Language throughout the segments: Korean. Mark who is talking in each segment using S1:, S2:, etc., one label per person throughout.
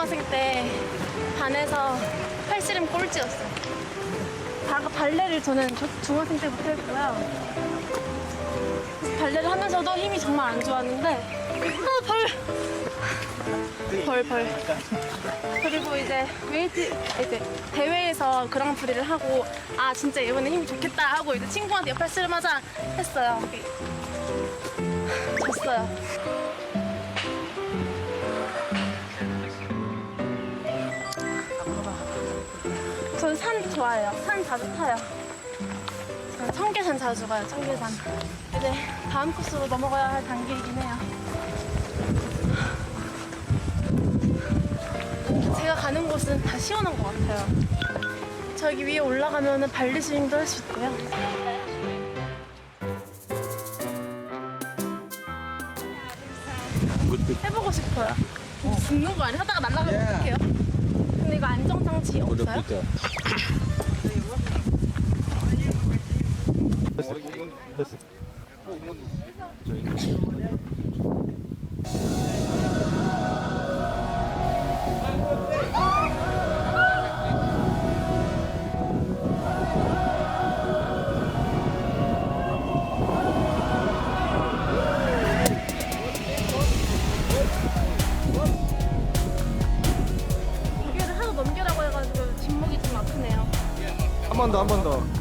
S1: 중학생 때 반에서 팔씨름 꼴찌였어요. 바, 발레를 저는 저- 중학생 때부터 했고요. 발레를 하면서도 힘이 정말 안 좋았는데 아 벌! 벌 벌. 그리고 이제 웨이트 이제 대회에서 그랑프리를 하고 아 진짜 이번에 힘이 좋겠다 하고 이제 친구한테 옆에 씨름 하자 했어요. 졌어요. 좋아해요. 산 자주 타요. 청계산 자주 가요. 청계산. 이제 다음 코스로 넘어가야 할 단계이긴 해요. 제가 가는 곳은 다 시원한 것 같아요. 저기 위에 올라가면 발리 스윙도 할 수 있고요. 해보고 싶어요. 죽는 거 아니야? 하다가 날아가면 어떡해요? 근데 이거 안정장치 없어요? 무게를
S2: 번 더, 한 번 더.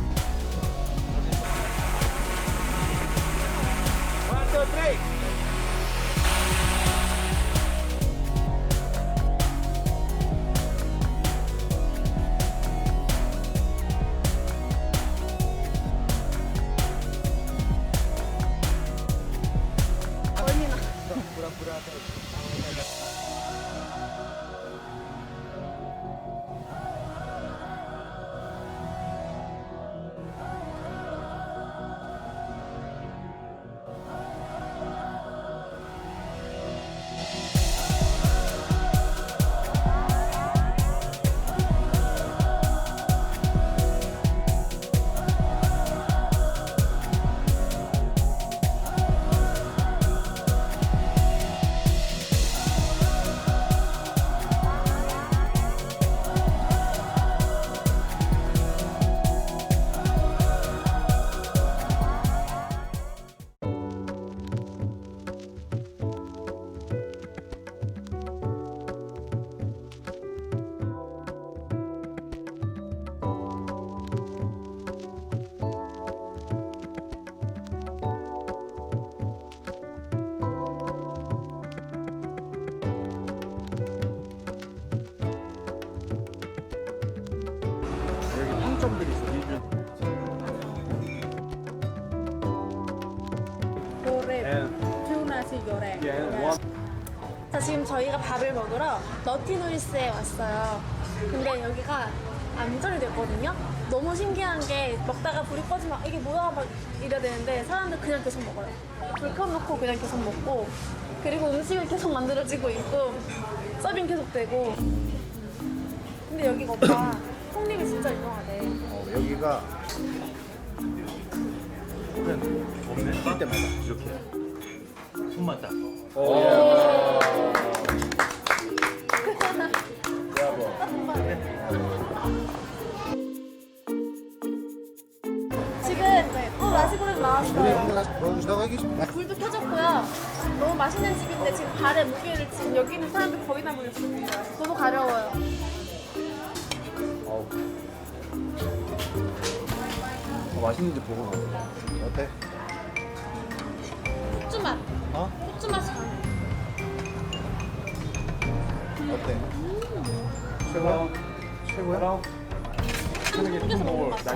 S3: Two nasi goreng.
S2: yeah, one.
S1: 자, 지금 저희가 밥을 먹으러 너티노리스에 왔어요. 근데 여기가 안전이 됐거든요? 너무 신기한 게 먹다가 불이 꺼지면 아, 이게 뭐야 막 이래야 되는데 사람들 그냥 계속 먹어요. 불 켜놓고 그냥 계속 먹고 그리고 음식은 계속 만들어지고 있고 서빙 계속 되고 근데 여기가 오빠 폭립이 진짜 유명하대.
S2: 어, 여기가 없네. 뛸 때마다 이렇게.
S4: 손만 딱.
S1: 지금 또 나시고랭 나왔어요.
S2: 보여주시다가 이게
S1: 불도 켜졌고요. 너무 맛있는 집인데 지금 발에 무게를 지금 여기 있는 사람들 거의 다 물렸어요. 너무 가려워요.
S2: 어, 맛있는지 보고 먹어. 어때?
S1: 후추 맛.
S2: 어?
S1: 후추 맛이 강해.
S2: 어때? 최고야? 최고야?
S1: 한국 쪽에서 먹는 맛.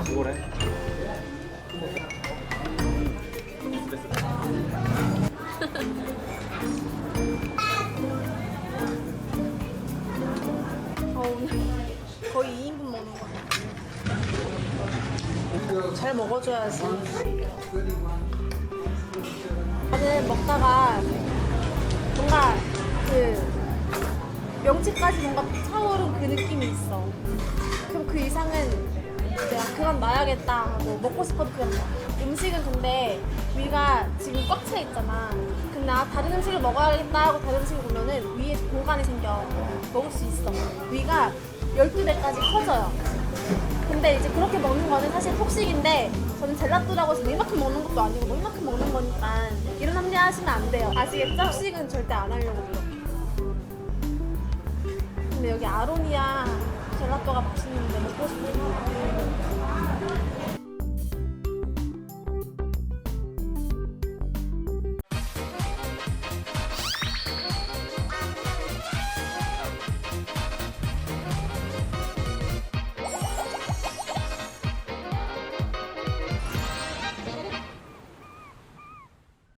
S1: 어, 오늘 거의 2인분 먹는 거 같아. 잘 먹어줘야지. 나는 먹다가 뭔가 그 명치까지 뭔가 차오른 그 느낌이 있어. 그럼 그 이상은 이제 그건 놔야겠다 하고 먹고 싶어도 그냥 놔. 음식은 근데 위가 지금 꽉 차 있잖아. 근데 아, 다른 음식을 먹어야겠다 하고 다른 음식을 보면은 위에 공간이 생겨. 먹을 수 있어. 위가 12배까지 커져요. 근데 이제 그렇게 먹는 거는 사실 폭식인데 저는 젤라또라고 해서 뭐 이만큼 먹는 것도 아니고 뭐 이만큼 먹는 거니까 이런 합리 하시면 안 돼요. 아시겠죠? 폭식은 절대 안 하려고 그래요. 근데 여기 아로니아 젤라또가 맛있는데.